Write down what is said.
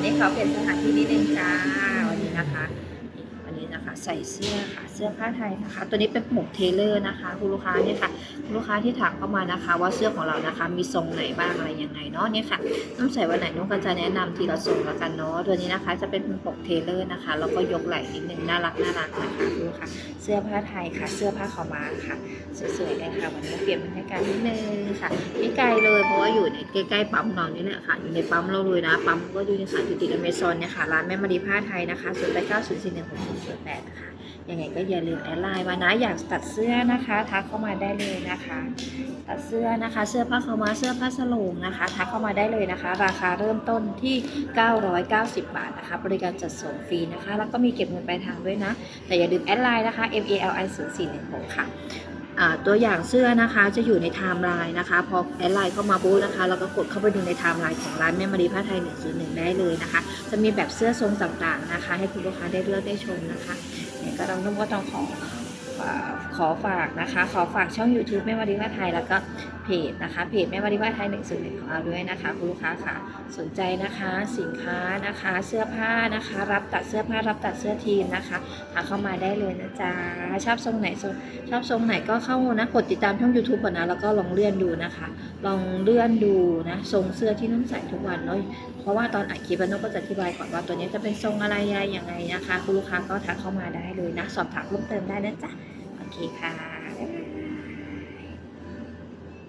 วันนี้ขอเปลี่ยนสถานที่นิดนึงจ้าวันนี้นะคะวันนี้นะคะ ใส่เสื้อค่ะเสื้อผ้าไทยนะคะ ตัวนี้เป็นหมวกเทเลอร์นะคะคุณลูกค้าเนี่ยค่ะคุณลูกค้าที่ถามเข้ามานะคะ ว่าเสื้อของเรานะคะ มีทรงไหนบ้างอะไรยังไงเนาะเนี่ยค่ะต้องใส่วันไหนนุ้งก็จะแนะนำทีละทรงแล้วกันเนาะตัวนี้นะคะจะเป็นปกเทเลอร์นะคะแล้วก็ยกไหล่นิดนึงน่ารักน่ารักนะคะดูค่ะ เสื้อผ้าไทยค่ะ เสื้อผ้าขาวม้าค่ะสวยๆเลยค่ะวันนี้เปลี่ยนบรรยากาศนิดนึงค่ะไม่ไกลเลยเพราะว่าอยู่ในใกล้ๆปั๊มเรานี่แหละค่ะอยู่ในปั๊มเราเลยนะปั๊มก็อยู่ในค่ะอยู่ติดอเมซอนเนี่ยค่ะร้านแม่มารีผ้าไทยนะคะศูนย์แปดเก้าศูนย์สี่หนึ่งหกศูนย์แปด ยังไงก็อย่าลืมแอดไลน์มานะอยากตัดเสื้อนะคะทักเข้ามาได้เลยนะคะ ตัดเสื้อนะคะ เสื้อผ้าขาวม้าเสื้อผ้าสโลงนะคะทักเข้ามาได้เลยนะคะ ราคาเริ่มต้นที่ 990 บาทนะคะ บริการจัดส่งฟรีนะคะ แล้วก็มีเก็บเงินปลายทางด้วยนะ แต่อย่าลืมแอดไลน์นะคะ M A L I 0 4 1 6ค่ะอ่า ตัวอย่างเสื้อนะคะจะอยู่ในไทม์ไลน์นะคะ พอแอดไลน์เข้ามาบูธนะคะเราก็กดเข้าไปดูในไทม์ไลน์ของร้านแม่มารีผ้าไทย101ได้เลยนะคะ จะมีแบบเสื้อทรงต่างๆนะคะ ให้คุณลูกค้าได้เลือกได้ชมนะคะเนี่ยก็ต้องนุ่มก็ต้องของ ขอฝากนะคะ ขอฝากช่อง YouTube แม่มารีผ้าไทย แล้วก็เพจนะคะ เพจแม่มารีผ้าไทย101ของเราด้วยนะคะคุณลูกค้าค่ะ สนใจนะคะสินค้านะคะ เสื้อผ้านะคะ รับตัดเสื้อผ้ารับตัดเสื้อทีมนะคะทักเข้ามาได้เลยนะจ๊ะชอบทรงไหนชอบทรงไหนก็เข้านะกดติดตามช่อง YouTube ก่อนนะแล้วก็ลองเลื่อนดูนะคะ ลองเลื่อนดูนะทรงเสื้อที่นุ่นใส่ทุกวันเนาะเพราะว่าตอนอัดคลิปนุ่นก็จะอธิบายก่อนว่าตัวนี้จะเป็นทรงอะไรยังไงนะคะ คุณลูกค้าก็ทักเข้ามาได้เลยนะสอบถามเพิ่มเติมได้นะจ๊ะ เคค่ะ